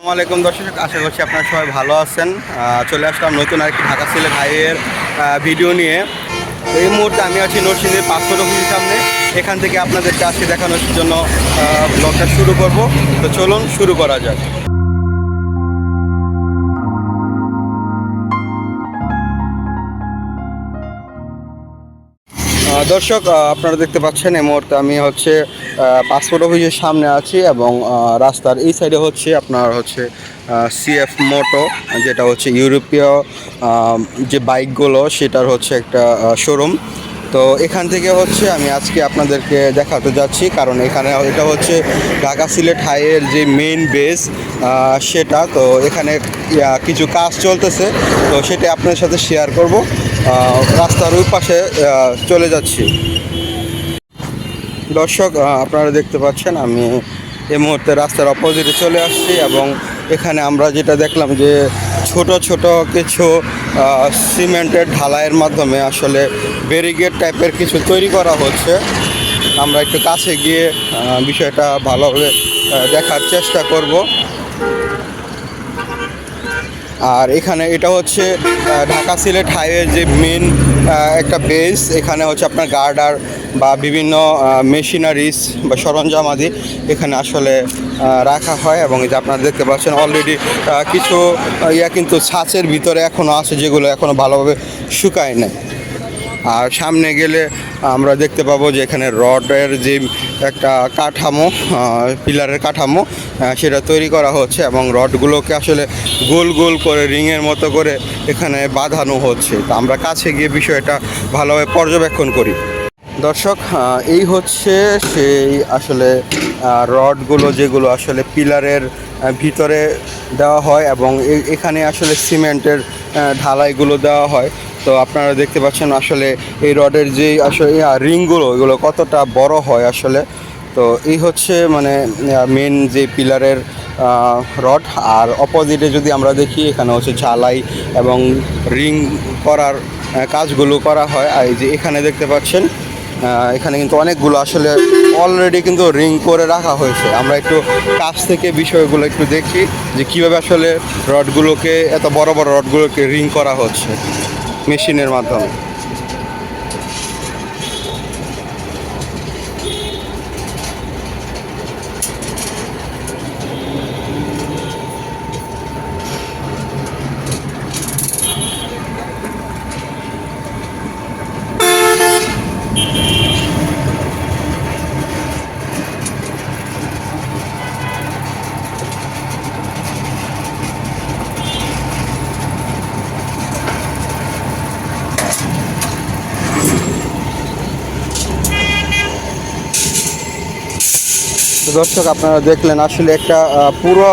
আসসালামু আলাইকুম দর্শক, আশা করছি আপনারা সবাই ভালো আছেন। চলে আসলাম নতুন আর আরেকটি ঢাকা সিলেট হাইওয়ের ভিডিও নিয়ে। এই মুহূর্তে আমি আছি নরসিংহের পাসপোর্ট অফিসের সামনে। এখান থেকে আপনাদেরকে আজকে দেখানোর জন্য ব্লগটা শুরু করব। তো চলুন, শুরু করা যাক। দর্শক আপনারা দেখতে পাচ্ছেন এই মুহূর্তে আমি হচ্ছে পাসপোর্ট অফিসের সামনে আছি এবং রাস্তার এই সাইডে হচ্ছে আপনার হচ্ছে সিএফ মোটো যেটা হচ্ছে ইউরোপীয় যে বাইকগুলো সেটার হচ্ছে একটা শোরুম তো এখান থেকে হচ্ছে আমি আজকে আপনাদেরকে দেখাতে যাচ্ছি, কারণ এখানে এটা হচ্ছে ঢাকা সিলেট হাইয়ের যে মেইন বেস সেটা। তো এখানে কিছু কাজ চলতেছে, তো সেটা আপনার সাথে শেয়ার করব। রাস্তার ওই পাশে চলে যাচ্ছি। দর্শক আপনারা দেখতে পাচ্ছেন, আমি এই মুহূর্তে রাস্তার অপোজিটে চলে আসছি এবং এখানে আমরা যেটা দেখলাম যে ছোট ছোট কিছু সিমেন্টের ঢালাইয়ের মাধ্যমে আসলে ব্যারিগেড টাইপের কিছু তৈরি করা হচ্ছে। আমরা একটু কাছে গিয়ে বিষয়টা ভালোভাবে দেখার চেষ্টা করব। আর এখানে এটা হচ্ছে ঢাকা সিলেট হাইওয়ে যে মেন একটা বেস, এখানে হচ্ছে আপনার গার্ডার বা বিভিন্ন মেশিনারিজ বা সরঞ্জাম আদি এখানে আসলে রাখা হয় এবং যে আপনারা দেখতে পাচ্ছেন অলরেডি কিছু ইয়া কিন্তু ছাঁচের ভিতরে এখনও আছে যেগুলো এখনও ভালোভাবে শুকায় নাই। আর সামনে গেলে আমরা দেখতে পাবো যে এখানে রডের যে একটা কাঠামো পিলারের কাঠামো সেটা তৈরি করা হচ্ছে এবং রডগুলোকে আসলে গোল গোল করে রিংয়ের মতো করে এখানে বাঁধানো হচ্ছে। তো আমরা কাছে গিয়ে বিষয়টা ভালোভাবে পর্যবেক্ষণ করি। দর্শক এই হচ্ছে সেই আসলে রডগুলো যেগুলো আসলে পিলারের ভিতরে দেওয়া হয় এবং এখানে আসলে সিমেন্টের ঢালাইগুলো দেওয়া হয়। তো আপনারা দেখতে পাচ্ছেন আসলে এই রডের যে আসলে রিংগুলো, এগুলো কতটা বড় হয় আসলে। তো এই হচ্ছে মানে মেন যে পিলারের রড। আর অপোজিটে যদি আমরা দেখি, এখানে হচ্ছে ঝালাই এবং রিং করার কাজগুলো করা হয়। আর এই যে এখানে দেখতে পাচ্ছেন এখানে কিন্তু অনেকগুলো আসলে অলরেডি কিন্তু রিং করে রাখা হয়েছে। আমরা একটু কাছ থেকে বিষয়গুলো একটু দেখি যে কীভাবে আসলে রডগুলোকে এত বড় বড় রডগুলোকে রিং করা হচ্ছে মেশিনের মাধ্যমে। তো দর্শক, আপনারা দেখলেন আসলে একটা পুরো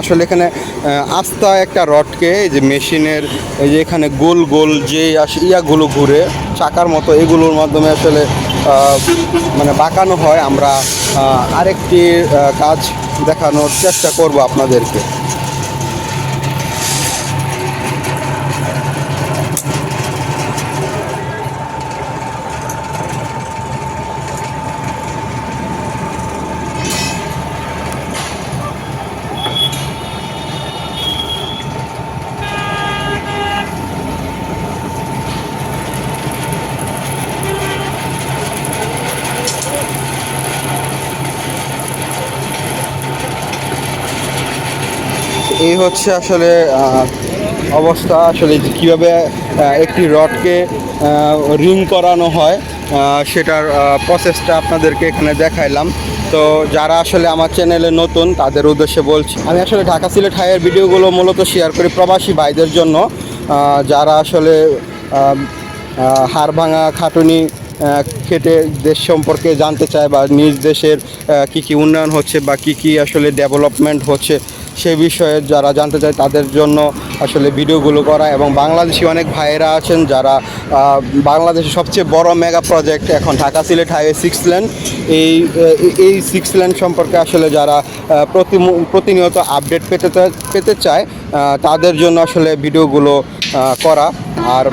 আসলে এখানে আস্তা একটা রডকে যে মেশিনের যে এখানে গোল গোল যে ইয়াগুলো ঘুরে, চাকার মতো এগুলোর মাধ্যমে আসলে মানে বাঁকানো হয়। আমরা আরেকটি কাজ দেখানোর চেষ্টা করব আপনাদেরকে। এই হচ্ছে আসলে অবস্থা আসলে কীভাবে একটি রডকে রিং করানো হয় সেটার প্রসেসটা আপনাদেরকে এখানে দেখাইলাম। তো যারা আসলে আমার চ্যানেলে নতুন, তাদের উদ্দেশ্যে বলছি, আমি আসলে ঢাকা সিলেট হাইয়ের ভিডিওগুলো মূলত শেয়ার করি প্রবাসী ভাইদের জন্য। যারা আসলে হাড় ভাঙা খাটুনি খেটে দেশ সম্পর্কে জানতে চায় বা নিজ দেশের কি কি উন্নয়ন হচ্ছে বা কি কি আসলে ডেভেলপমেন্ট হচ্ছে সে বিষয়ে যারা জানতে চায় তাদের জন্য আসলে ভিডিওগুলো করা এবং বাংলাদেশি অনেক ভাইয়েরা আছেন যারা বাংলাদেশের সবচেয়ে বড় মেগা প্রজেক্ট এখন Dhaka Sylhet highway six lane. এই এই সিক্স লেন সম্পর্কে আসলে যারা প্রতি প্রতিনিয়ত আপডেট পেতে পেতে চায় তাদের জন্য আসলে ভিডিওগুলো করা। আর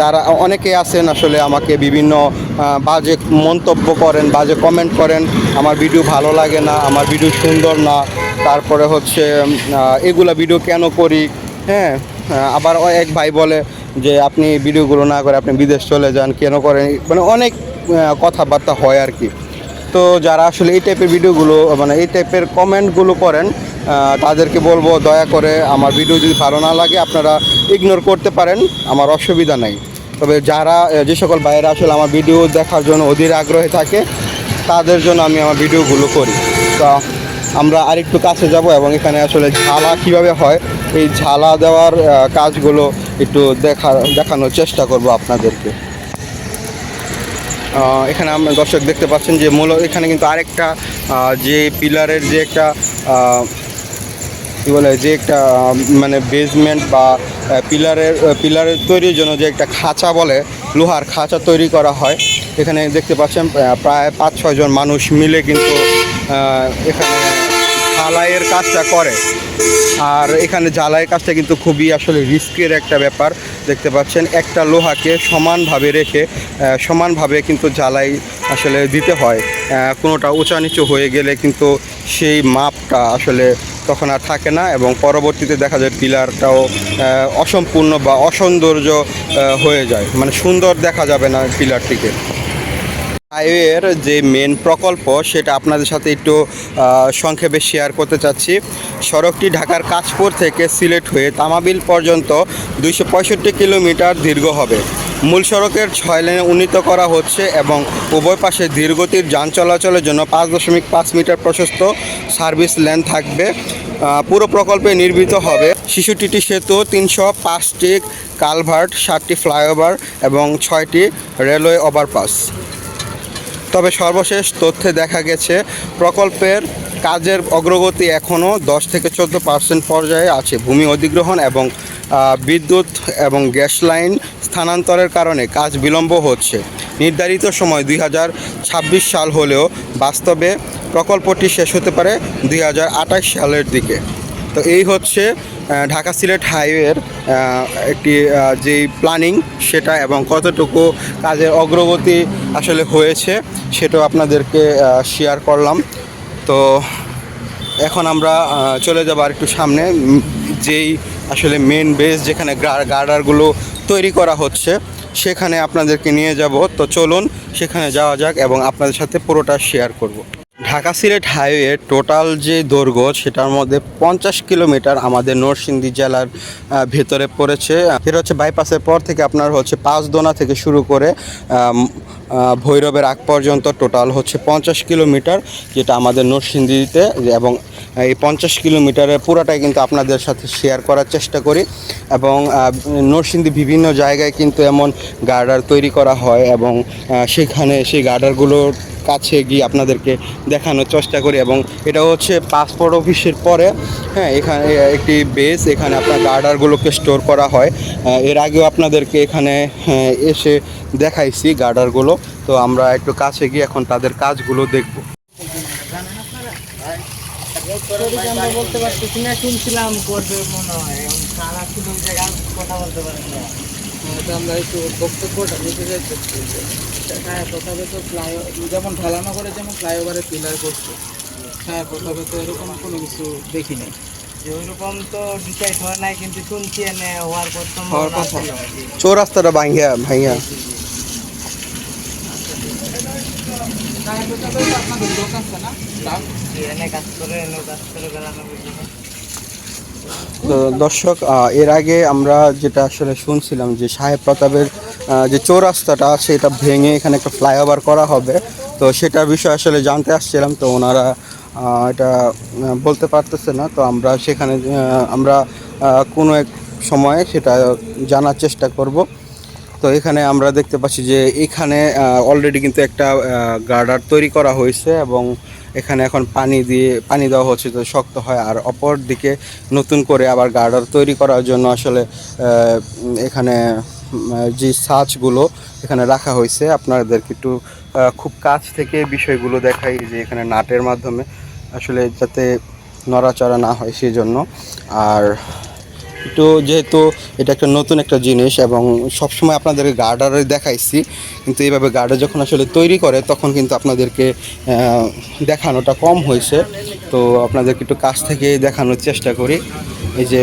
যারা অনেকে আছেন আসলে আমাকে বিভিন্ন বাজে মন্তব্য করেন, বাজে কমেন্ট করেন, আমার ভিডিও ভালো লাগে না, আমার ভিডিও সুন্দর না, তারপরে হচ্ছে এগুলা ভিডিও কেন করি? হ্যাঁ আবার এক ভাই বলে যে আপনি ভিডিওগুলো না করে আপনি বিদেশ চলে যান, কেন করেন? মানে অনেক কথাবার্তা হয় আর কি। তো যারা আসলে এই টাইপের ভিডিওগুলো মানে এই টাইপের কমেন্টগুলো করেন তাদেরকে বলব, দয়া করে আমার ভিডিও যদি ভালো না লাগে, আপনারা ইগনোর করতে পারেন, আমার অসুবিধা নাই। তবে যারা যে সকল বাইরে আসলে আমার ভিডিও দেখার জন্য অধীর আগ্রহে থাকে, তাদের জন্য আমি আমার ভিডিওগুলো করি। তো আমরা আরেকটু কাছে যাব এবং এখানে আসলে ঝালা কীভাবে হয়, এই ঝালা দেওয়ার কাজগুলো একটু দেখা, দেখানোর চেষ্টা করব আপনাদেরকে। এখানে আমরা দর্শক দেখতে পাচ্ছেন যে মূল, এখানে কিন্তু আরেকটা যে পিলারের যে একটা কি বলে, যে একটা মানে বেসমেন্ট বা পিলারের পিলারের তৈরির জন্য যে একটা খাঁচা বলে, লোহার খাঁচা তৈরি করা হয়। এখানে দেখতে পাচ্ছেন প্রায় পাঁচ ছয়জন মানুষ মিলে কিন্তু এখানে ঢালাইয়ের কাজটা করে। আর এখানে জ্বালাইয়ের কাজটা কিন্তু খুবই আসলে রিস্কের একটা ব্যাপার। দেখতে পাচ্ছেন, একটা লোহাকে সমানভাবে রেখে সমানভাবে কিন্তু জ্বালাই আসলে দিতে হয়। কোনোটা উঁচা নিচু হয়ে গেলে কিন্তু সেই মাপটা আসলে তখন আর থাকে না এবং পরবর্তীতে দেখা যায় পিলারটাও অসম্পূর্ণ বা অসৌন্দর্য হয়ে যায়। মানে সুন্দর দেখা যাবে না পিলারটিকে। হাইওয়ের যে মেন প্রকল্প, সেটা আপনাদের সাথে একটু সংক্ষেপে শেয়ার করতে চাচ্ছি। সড়কটি ঢাকার কাশপুর থেকে সিলেট হয়ে তামাবিল পর্যন্ত দুইশো পঁয়ষট্টি কিলোমিটার দীর্ঘ হবে। মূল সড়কের ছয় লেনে উন্নীত করা হচ্ছে এবং উভয় পাশে ধীরগতির যান চলাচলের জন্য পাঁচ দশমিক পাঁচ মিটার প্রশস্ত সার্ভিস লেন থাকবে। পুরো প্রকল্পে নির্মিত হবে শিশুটিটি সেতু, তিনশো পাঁচটি কালভার্ট, সাতটি ফ্লাইওভার এবং ছয়টি রেলওয়ে ওভারপাস। তবে সর্বশেষ তথ্যে দেখা গেছে, প্রকল্পের কাজের অগ্রগতি এখনও দশ থেকে চোদ্দ পার্সেন্ট পর্যায়ে আছে। ভূমি অধিগ্রহণ এবং বিদ্যুৎ এবং গ্যাস লাইন স্থানান্তরের কারণে কাজ বিলম্ব হচ্ছে। নির্ধারিত সময় দুই হাজার ছাব্বিশ সাল হলেও বাস্তবে প্রকল্পটি শেষ হতে পারে দুই হাজার আঠাশ সালের দিকে। তো এই হচ্ছে ঢাকা সিলেট হাইওয়ের একটি যেই প্ল্যানিং সেটা এবং কতটুকু কাজের অগ্রগতি আসলে হয়েছে সেটাও আপনাদেরকে শেয়ার করলাম। তো এখন আমরা চলে যাব আর একটু সামনে যেই আসলে মেন বেস যেখানে গার্ডারগুলো তৈরি করা হচ্ছে, সেখানে আপনাদেরকে নিয়ে যাব। তো চলুন, সেখানে যাওয়া যাক এবং আপনাদের সাথে পুরোটা শেয়ার করব। ঢাকা সিলেট হাইওয়ে টোটাল যে দৈর্ঘ্য, সেটার মধ্যে পঞ্চাশ কিলোমিটার আমাদের নরসিংদী জেলার ভেতরে পড়েছে। এটা হচ্ছে বাইপাসের পর থেকে আপনার হচ্ছে পাঁচদোনা থেকে শুরু করে ভৈরবের আগ পর্যন্ত টোটাল হচ্ছে পঞ্চাশ কিলোমিটার, যেটা আমাদের নরসিংদীতে এবং এই পঞ্চাশ কিলোমিটারের পুরাটাই কিন্তু আপনাদের সাথে শেয়ার করার চেষ্টা করি। এবং নরসিংদী বিভিন্ন জায়গায় কিন্তু এমন গার্ডার তৈরি করা হয় এবং সেখানে সেই গার্ডারগুলোর কাছে গিয়ে আপনাদেরকে দেখানোর চেষ্টা করি এবং এটা হচ্ছে পাসপোর্ট অফিসের পরে হ্যাঁ এখানে একটি বেস এখানে আপনার গার্ডারগুলোকে স্টোর করা হয়। এর আগেও আপনাদেরকে এখানে হ্যাঁ, এসে দেখাইছি গার্ডারগুলো তো আমরা একটু কাছে গিয়ে এখন তাদের কাজগুলো দেখব। বলতে পারতেছি না শুনছিলাম করবে মনে হয়। কথা বলতে পারি আমরা একটু বক্তব্যটা নিতে হ্যাঁ প্রথমে তো ফ্লাই যেমন ঢালানো করে যেমন ফ্লাইওভারে পিলার করছে। হ্যাঁ প্রথমে তো এরকম কোনো কিছু দেখি নাই। ওইরকম তো ডিসাইড হয় নাই কিন্তু শুনছি এনে হওয়ার পর তো হওয়ার কথা। চৌরাস্তাটা ভাঙ্গিয়া ভাইয়া আপনাদের লোক আছে না? এনে কাজ করে এনে কাজ করে বেড়ানো তো দর্শক এর আগে আমরা যেটা আসলে শুনছিলাম যে সাহেব প্রতাপের যে চৌরাস্তাটা আছে, এটা ভেঙে এখানে একটা ফ্লাইওভার করা হবে। তো সেটার বিষয়ে আসলে জানতে আসছিলাম, তো ওনারা এটা বলতে পারতেছে না। তো আমরা সেখানে আমরা কোনো এক সময়ে সেটা জানার চেষ্টা করব। তো এখানে আমরা দেখতে পাচ্ছি যে এখানে অলরেডি কিন্তু একটা গার্ডার তৈরি করা হয়েছে এবং এখানে এখন পানি দিয়ে, পানি দেওয়া হচ্ছে তো শক্ত হয়। আর অপর দিকে নতুন করে আবার গার্ডার তৈরি করার জন্য আসলে এখানে যে সাজগুলো এখানে রাখা হয়েছে। আপনাদেরকে একটু খুব কাছ থেকে বিষয়গুলো দেখাই যে এখানে নাটের মাধ্যমে আসলে যাতে নড়াচড়া না হয় সেই জন্য আর একটু যেহেতু এটা একটা নতুন একটা জিনিস এবং সবসময় আপনাদেরকে গার্ডারে দেখাইছি, কিন্তু এইভাবে গার্ডার যখন আসলে তৈরি করে তখন কিন্তু আপনাদেরকে দেখানোটা কম হয়েছে। তো আপনাদেরকে একটু কাছ থেকে দেখানোর চেষ্টা করি। এই যে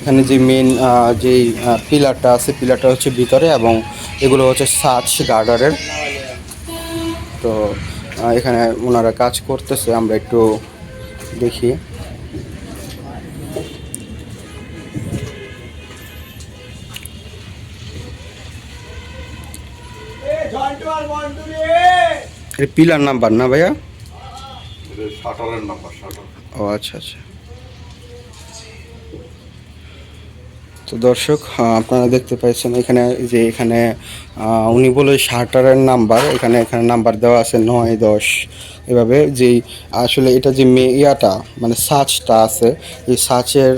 এখানে যে মেন যেই পিলারটা আছে, পিলারটা হচ্ছে ভিতরে এবং এগুলো হচ্ছে সাচ গার্ডারের। তো এখানে ওনারা কাজ করতেছে, আমরা একটু দেখি। পিলার নাম্বার না ভাইয়া? শাটারের নাম্বার শাটার। ও আচ্ছা আচ্ছা। তো দর্শক আপনারা দেখতে পাচ্ছেন এখানে যে এখানে উনি বলে শার্টারের নাম্বার, এখানে এখানে নাম্বার দেওয়া আছে নয়, দশ। এভাবে যেই আসলে এটা যে মে ইয়াটা মানে সার্চটা আছে, এই সার্চের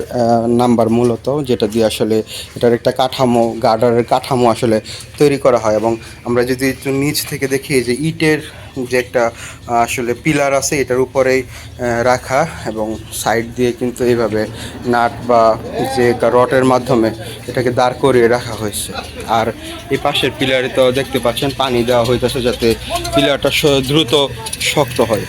নাম্বার মূলত যেটা দিয়ে আসলে এটার একটা কাঠামো, গার্ডারের কাঠামো আসলে তৈরি করা হয়। এবং আমরা যদি একটু নিচ থেকে দেখি যে ইটের যে একটা আসলে পিলার আছে এটার উপরেই রাখা এবং সাইড দিয়ে কিন্তু এইভাবে নাট বা যে রটের মাধ্যমে এটাকে দাঁড় করিয়ে রাখা হয়েছে। আর এই পাশের পিলারে তো দেখতে পাচ্ছেন পানি দেওয়া হইতেছে যাতে পিলারটা দ্রুত শক্ত হয়।